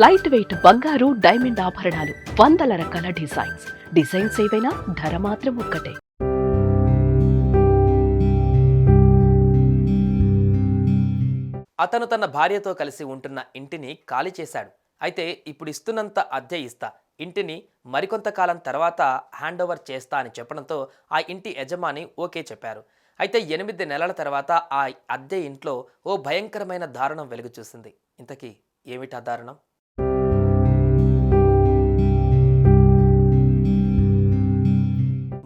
Light weight బంగారు diamond ఆభరణాలు వందల రకాల డిజైన్స్ డిజైన్స్ ఏవైనా ధర మాత్రం ఒక్కటే. అతను తన భార్యతో కలిసి ఉంటున్న ఇంటిని ఖాళీ చేశాడు. అయితే ఇప్పుడు ఇస్తున్నంత అద్దె ఇస్తా. ఇంటిని మరికొంతకాలం తర్వాత హ్యాండ్ ఓవర్ చేస్తా అని చెప్పడంతో ఆ ఇంటి యజమాని ఓకే చెప్పారు. అయితే ఎనిమిది నెలల తర్వాత ఆ అద్దె ఇంట్లో ఓ భయంకరమైన దారుణం వెలుగు చూసింది. ఇంతకీ ఏమిటా దారుణం?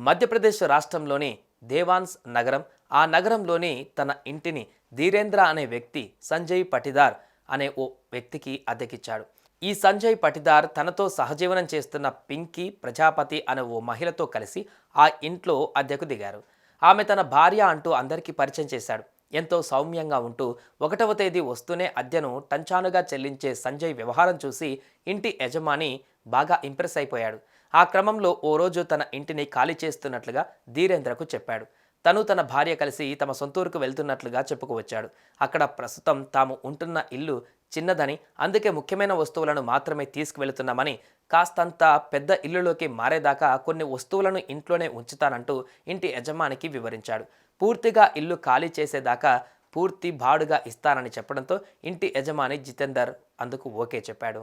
మధ్యప్రదేశ్ రాష్ట్రంలోని దేవాన్స్ నగరం ఆ నగరంలోని తన ఇంటిని ధీరేంద్ర అనే వ్యక్తి సంజయ్ పటిదార్ అనే ఓ వ్యక్తికి అద్దెకిచ్చాడు. ఈ సంజయ్ పటిదార్ తనతో సహజీవనం చేస్తున్న పింకీ ప్రజాపతి అనే ఓ మహిళతో కలిసి ఆ ఇంట్లో అద్దెకు దిగారు. ఆమె తన భార్య అంటూ అందరికీ పరిచయం చేశాడు. ఎంతో సౌమ్యంగా ఉంటూ ఒకటవ తేదీ వస్తూనే అద్దెను టంచానుగా చెల్లించే సంజయ్ వ్యవహారం చూసి ఇంటి యజమాని బాగా ఇంప్రెస్ అయిపోయాడు. ఆ క్రమంలో ఓ రోజు తన ఇంటిని ఖాళీ చేస్తున్నట్లుగా ధీరేంద్రకు చెప్పాడు. తను తన భార్య కలిసి తమ సొంతూరుకు వెళ్తున్నట్లుగా చెప్పుకువచ్చాడు అక్కడ ప్రస్తుతం తాము ఉంటున్న ఇల్లు చిన్నదని అందుకే ముఖ్యమైన వస్తువులను మాత్రమే తీసుకువెళుతున్నామని కాస్తంత పెద్ద ఇల్లులోకి మారేదాకా కొన్ని వస్తువులను ఇంట్లోనే ఉంచుతానంటూ ఇంటి యజమానికి వివరించాడు. పూర్తిగా ఇల్లు ఖాళీ చేసేదాకా పూర్తి బాడుగా ఇస్తానని చెప్పడంతో ఇంటి యజమాని జితేందర్ అందుకు ఓకే చెప్పాడు.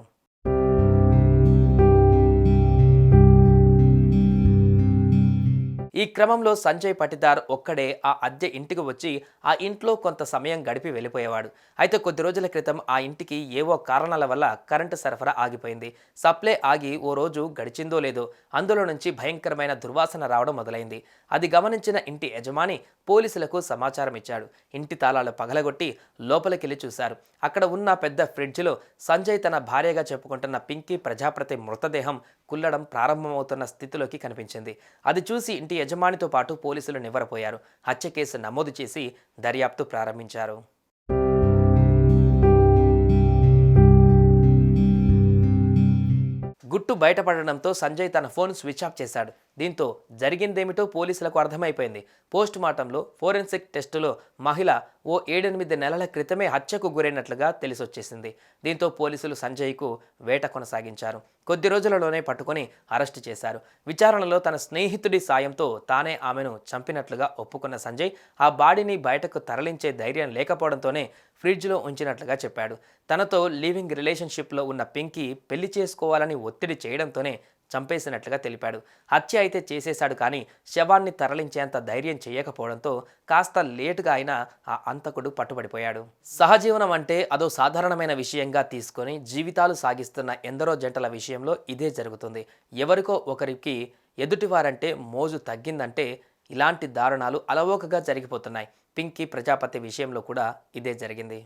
ఈ క్రమంలో సంజయ్ పటిదార్ ఒక్కడే ఆ అద్దె ఇంటికి వచ్చి ఆ ఇంట్లో కొంత సమయం గడిపి వెళ్ళిపోయేవాడు. అయితే కొద్ది రోజుల క్రితం ఆ ఇంటికి ఏవో కారణాల వల్ల కరెంటు సరఫరా ఆగిపోయింది. సప్లై ఆగి ఓ రోజు గడిచిందో లేదో అందులో నుంచి భయంకరమైన దుర్వాసన రావడం మొదలైంది. అది గమనించిన ఇంటి యజమాని పోలీసులకు సమాచారం ఇచ్చాడు. ఇంటి తాళాలు పగలగొట్టి లోపలికెళ్ళి చూశారు. అక్కడ ఉన్న పెద్ద ఫ్రిడ్జ్లో సంజయ్ తన భార్యగా చెప్పుకుంటున్న పింకీ ప్రజాప్రతి మృతదేహం కుల్లడం ప్రారంభమవుతున్న స్థితిలోకి కనిపించింది. అది చూసి ఇంటి యజమానితో పాటు పోలీసులు నివ్వరపోయారు. హత్య కేసు నమోదు చేసి దర్యాప్తు ప్రారంభించారు. గుట్టు బయటపడడంతో సంజయ్ తన ఫోన్ స్విచ్ ఆఫ్ చేశాడు. దీంతో జరిగిందేమిటో పోలీసులకు అర్థమైపోయింది. పోస్ట్ మార్టంలో ఫోరెన్సిక్ టెస్టులో మహిళ ఓ ఏడెనిమిది నెలల క్రితమే హత్యకు గురైనట్లుగా తెలిసొచ్చేసింది. దీంతో పోలీసులు సంజయ్కు వేట కొనసాగించారు. కొద్ది రోజులలోనే పట్టుకొని అరెస్టు చేశారు. విచారణలో తన స్నేహితుడి సాయంతో తానే ఆమెను చంపినట్లుగా ఒప్పుకున్న సంజయ్ ఆ బాడీని బయటకు తరలించే ధైర్యం లేకపోవడంతోనే ఫ్రిడ్జ్లో ఉంచినట్లుగా చెప్పాడు. తనతో లివింగ్ రిలేషన్షిప్లో ఉన్న పింకీ పెళ్ళి చేసుకోవాలని ఒత్తిడి చేయడంతోనే చంపేసినట్లుగా తెలిపాడు. హత్య అయితే చేసేశాడు కానీ శవాన్ని తరలించేంత ధైర్యం చేయకపోవడంతో కాస్త లేటుగా ఆయన ఆ అంతకుడు పట్టుబడిపోయాడు. సహజీవనం అంటే అదో సాధారణమైన విషయంగా తీసుకొని జీవితాలు సాగిస్తున్న ఎందరో జంటల విషయంలో ఇదే జరుగుతుంది. ఎవరికో ఒకరికి ఎదుటివారంటే మోజు తగ్గిందంటే ఇలాంటి దారుణాలు అలవోకగా జరిగిపోతున్నాయి. పింకీ ప్రజాపతి విషయంలో కూడా ఇదే జరిగింది.